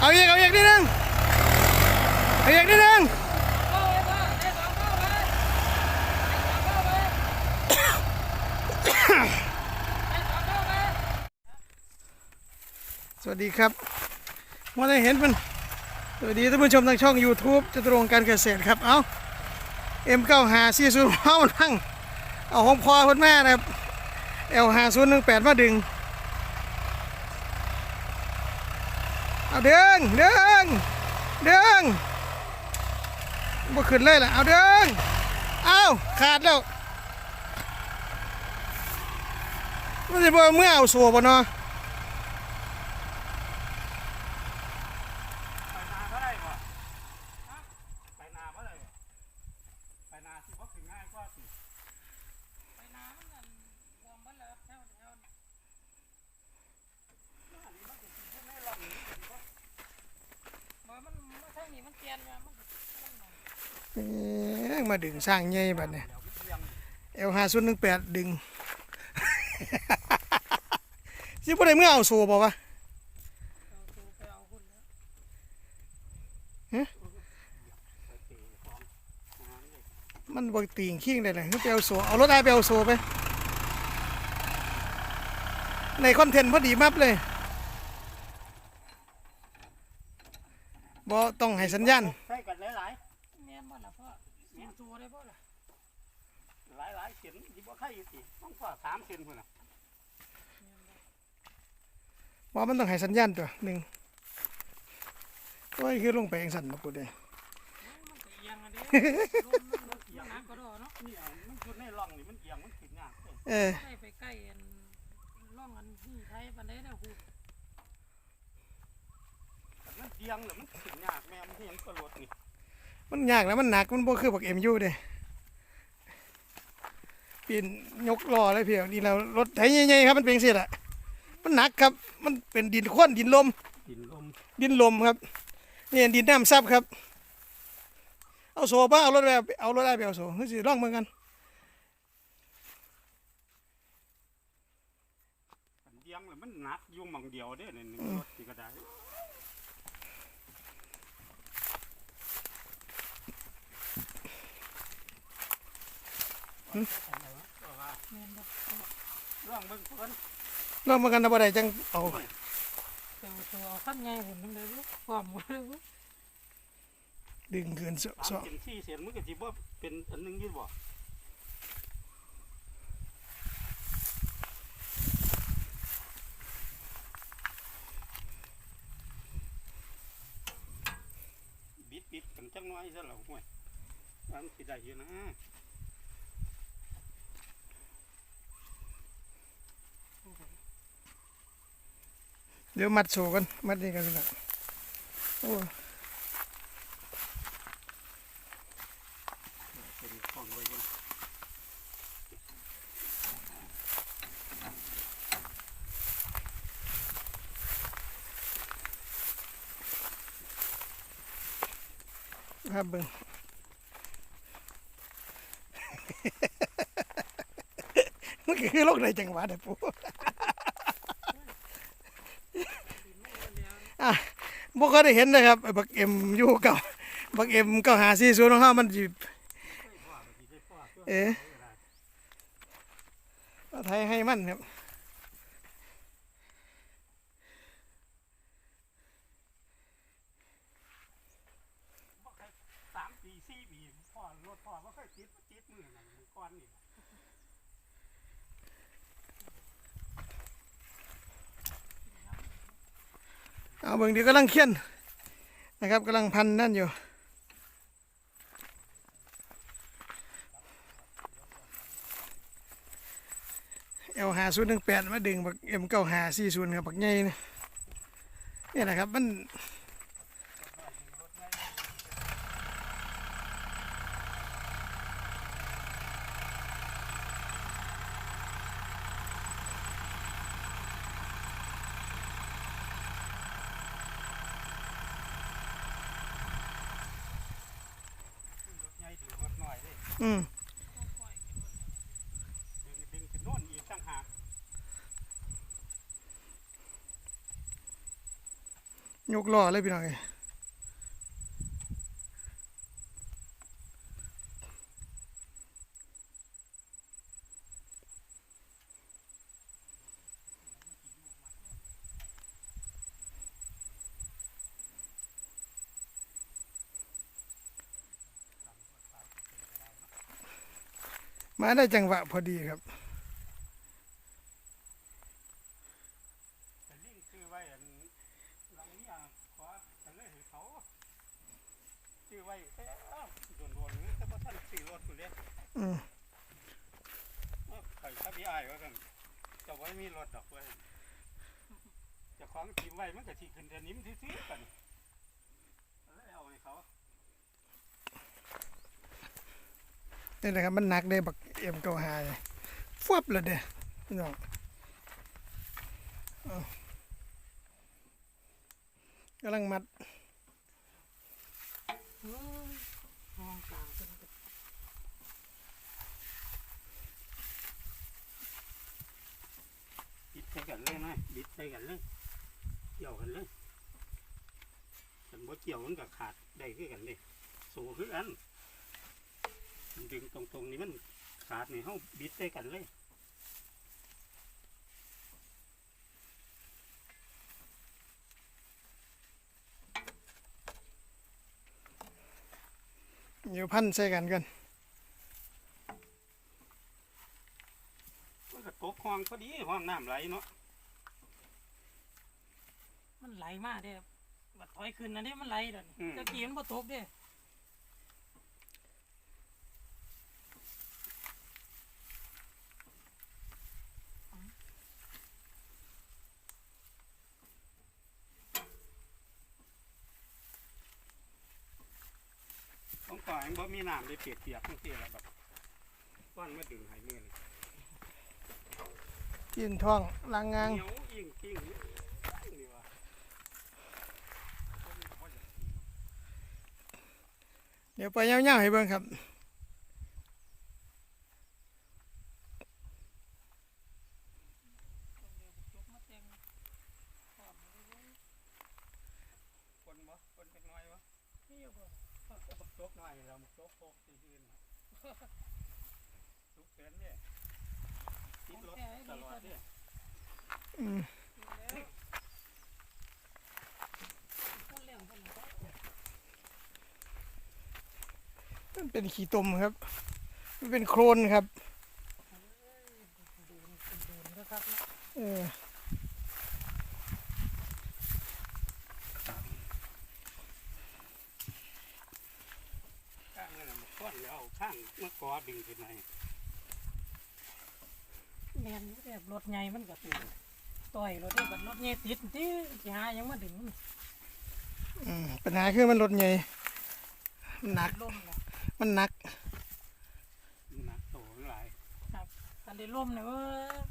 เอาอีกเอาอีกนิดนึงเอาอีกนิดนึงสวัสดีครับมาได้เห็นมันสวัสดีท่านผู้ชมทางช่อง YouTube จตุรงการเกษตรครับ เอาเอ็มเก้าหาซีซูเฮานั่งเอาของพอเพิ่นแม่นะครับเอลหาศูนย์หนึ่งแปดมาดึง เอาเดิงเดิงเดิงบ่ขึ้นเลยล่ะเอาเดิงเอาขาดแล้วมันจะบ่เมื่อเอาสัวบ่เนาะ ไปนาก็ได้บ่ไปนาก็ได้บ่ไปนาสิบ่ถึงง่ายกว่าสิ ไปน้ำนั่นรวมเบิดเลยแถวแถวบ่มันมันทางนี้มันเตียนมามันมันนั่น เอ้ยมา ดึงสร้างใหญ่บัดเนี่ยเอลห้าศูนย์หนึ่งแปดดึงสิบ่ได้เมื่อเอาสัวบ่วะเอาตัวไปเอามันบ่ตีงขิงได้เลยไปเอาสัวเอารถได้ไปเอาสัวไป ในคอนเทนต์พอดีมับเลยบ่ต้องให้สัญญาณใช้กันหลายๆแม่นบ่ล่ะพ่อ สูตัวได้บ่ล่ะๆหลายๆเส้นสิบ่ใครอยู่สิต้องกว่าสามเส้นพุ่นน่ะว่ามันต้องให้สัญญาณตัวหนึ่งโอ้ยคือลงไปเองสั่นมาพูดเลยมันก็เอียงอันเด้ลมมันมันหนักก็ดอเนาะนี่เอามันอยู่ในร่องนี่มันเอียงมันขึ้นยากเด้เออ ได้ไปใกล้อันร่องอันที่ไทยปานใดแล้วหูแต่มันเอียงแล้วมันขึ้นยากแม่มันเห็นกระโดดนี่ มันยากแล้วมันหนักมันบ่คือบักเอ็มยูเด้ปีนยกล้อเลยเพียวนี่เรารถไถใหญ่ๆครับมันเป็นสิล่ะมันหนักครับ มันเป็นดินข้นดินลม ดินลมดินลมครับนี่ดินน้ำซับครับ เอาโซ่บ้าเอารถแบบเอารถได้ไปเอาโซ่คือสิร่องเหมือนกันมันเอียงแล้วมันหนักอยู่หม่องเดียวเด้นี่นี่รถสิก็ได้ แม่นบ่ ร่องเบิ่งเพิ่นร่องมือนกันนะบ่ได้จังเอาเอาตัวเอาขั้นใหญ่หุ่นนั่นเลยบ่พร้อมหมดเลยบ่ดึงเกินสาโซ่มเส้นสี่เส้นมันก็สิบ่เป็นอันหนึงอยู่บ่บิดบิดกันจังน้อยซะแล้วห่วยว่ามันสิได้อยู่นะ เดี๋ยวมัดโซ่กัน มัดนี่กันสิละโอ้ครับเบิ่งมันคือโรคในจังหวัดอะปู อะ บ่ก็ได้เห็นนะครับไอ้บักเอ็มอยู่เก่าบักเอ็มเก่าหาซีซูนของเฮามันสิเอ๊ะเอาไทยให้มันครับ สามปีสี่ปีพ่อรถพ่อว่าเคยติดบ่ติดมือนั่นมือก้อนนี่ เอาเบิ่งเดียวกำลังเขียนนะครับกำลังพันนั่นอยู่ เอลหาศูนย์หนึ่งแปดมาดึงบักเอ็มเก้าหาสี่ศูนย์ครับบักใหญ่นี่นี่นะครับมัน อืมดึงขึ้นโน่นอีกต่างหากมยกล้อเลยพี่น้องเอ้ มาได้จังหวะพอดีครับแต่ลิงซื้อไว้อันหลังนี้อะขอกันเลยให้เขาซื้อไว้แต่โดนๆนี่แต่บ่ทันซื้อรถพุ่นเด้อืมเอ้าไปถ้าพี่อ้ายว่ากันเจะไว้มีรถดอกเว้ยเจะของทิมไว้มันก็สิขึ้นเดือนนี้มันซื่อๆกันเลยเอาให้เขานี่แหละครับมันหนักได้บัก เอ็มเก้าหาฟวบเลยเด้อพี่น้องกำลังมัดเฮ้ยห้องกลางเป็นบิดใส่กันเลยนะบิดใส่กันเลยเกี่ยวกันเลยฉันบ่เกี่ยวมันก็ขาดได้คือกันเด้สู้คือกันดึงตรงๆนี้มัน ขาดนี่เฮาบิดใส่กันเลยเดี๋ยวพันใส่กันกันมันก็ตกห้องพอดีห้องน้ำไหลเนาะมันไหลมากเด้อบัดถอยขึ้นนะเด้มันไหลเด้อนี่ตะกี้มันบ่ตกเด้ ข องก่อยบ่มีน้ำเลยเปียกๆทั้งที่แล้วแบบก้อนมาดึงให้มือนี่กินท้องล้างงางเหนียวอิงกิ้งนี่ว่ะเดี๋ยวไปเงี้ยวๆให้เบิ่งครับจกมาแต่งพร้อมเลยเว้ยคนบ่คนจักหน้อยวะนี่อยู่บ่ บักโจกหน่อยเราบักโจกโคกที่ยืนสุกเส้นเนี่ยติดรถตลอดเนี่ยอืมนั่นก็มันเป็นขี้ตมครับ มันเป็นโครนครับ ดูนดูนก็ครับนะ เออ ข้างนั่นน่ะมันก้อนแล้วเอาข้างมากอดึงขึ้นแม่นแบบรถใหญ่มันก็ต่อยรถได้บัดรถใหญ่ติดติสิหายังมาดึงอืมปัญหาคือมันรถใหญ่หนักล่มนะมันหนักหนักโตหลายคันได้ล่มเนี่ยเว้ย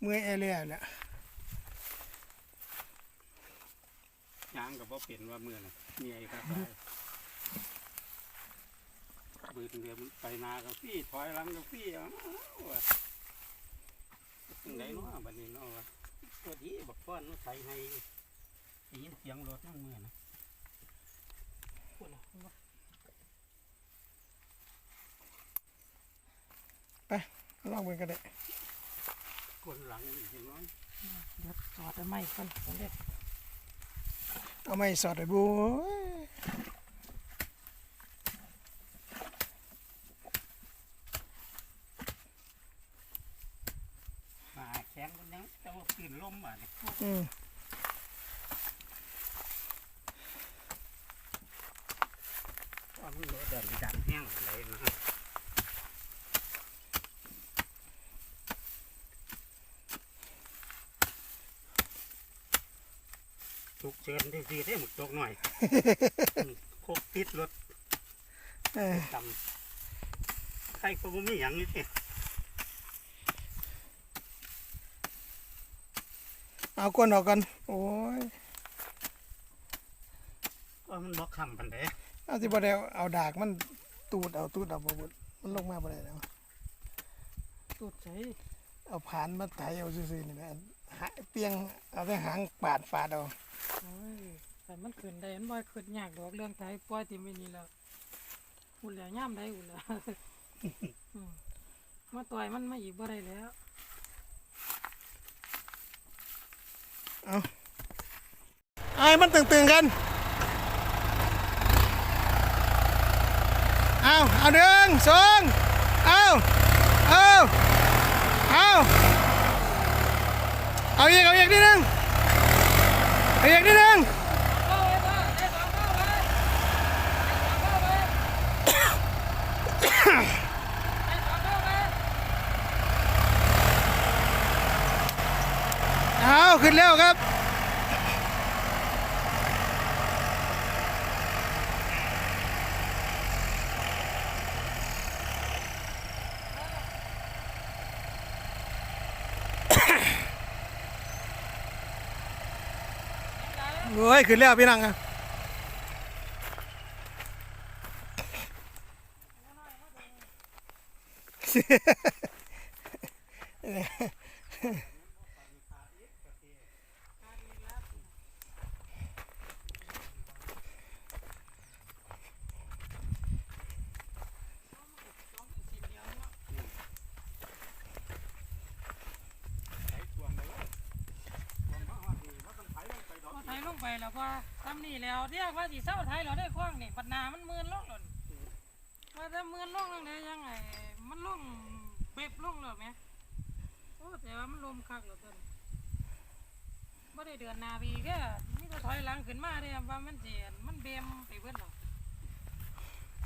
เมื่อยแอเรียแหละยางกับว่าเป็นว่าเมื่อน่ะเมียครับ บืนเรือมันไปนากับพี่ถอยหลังกับพี่เอ้าว่ะจังไดเนาะบัดนี้เนาะวะตัวดีบักก้อนมันใส่ให้ได้ยินเสียงรถนั่งมือนะพุ่นน่ะเห็นบ่ลองเบิ่งก็ได้คนหลังอีกน้อยเดี๋ยวจอดเอาไม้ก่อนผมเด็ดเอาไม้สอดไอ้บูโอ้ย มาแข็งมันยังแต่ว่าขึ้นลมอะนี่ อืมว่ามันรถดันดันแห้งเลยนะฮะทุกเชิญที่สีได้หมดตกหน่อยโคกติดรถเออจำใครก็บ่มีอย่างนี้สิ เอาก้นออกกันโอ้ยก็มันบอกคำปันเด้เอาสิบ่ได้เอาดากมันตูดเอาตูดเอาบ่บุดมันลงมาบ่ได้แล้วตูดใส่เอาผานมาไถเอาซื่อๆนี่แหละหหาเปียงเอาแต่หางปาดปาดเอาโอ้ยแต่มันขึ้นได้มันบ่ขึ้นยากดอกเรื่องไทยปล่อยติไม่นี่แล้วอุ่นแล้วย่ำได้อุ่นแล้วอืมมาต่อยมันมาอีกบ่ได้แล้ว เอาไอ้มันตึงๆกันเอาเอาหนึ่งสองเอาเอาเอาเอาอีกเอาอีกนิดนึงเอาอีกนิดนึงเอาขึ้ นแล้วครับ เฮ้ย ขึ้นแล้วพี่นังอะอ ไทยลงไปแล้วว่าทำนี่แล้วเรียกว่าสิเศร้าไทยเราได้คว้างนี่ปัดหนามันมืนลงหล่นว่าถ้ามืนลงนั่นเลยยังไงมันลงเบ็บลงเลยไหมโอ้แต่ว่ามันลมคักเหลือเกินไม่ได้เดือนหนาวีแค่นี่ก็ถอยหลังขึ้นมาเด้ว่ามันเจียนมันเบมไปเบิดหรอก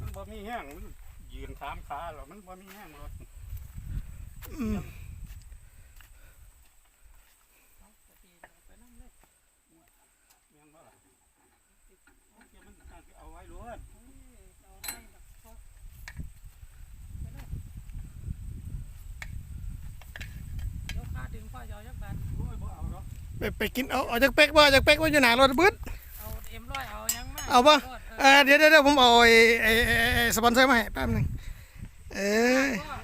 มันบ่มีแห้งมันยืนถามขาหรอกมันบ่มีแห้งรถอืม เอาปกติไปนั่นเลย แม่นบ่ล่ะโอเคมันน่าสิเอาไว้รถ เอ้ยเอาได้แบบพอไปเลยเดี๋ยวขาดึงพ่อยาวยักบาท โอ้ยบ่เอาหรอก ไปไปกินเอาเอาจากเป๊กว่าจากเป๊กว่าอยู่หนารถบึ้ดเอาเอ็มร้อยเอายังมาเอาปะโลดเออเดี๋ยวเดี๋ยวเดี๋ยวผมเอาไอ้ไอ้ไอ้ไอ้สปอนเซอร์มาให้แป๊บหนึงเออเออ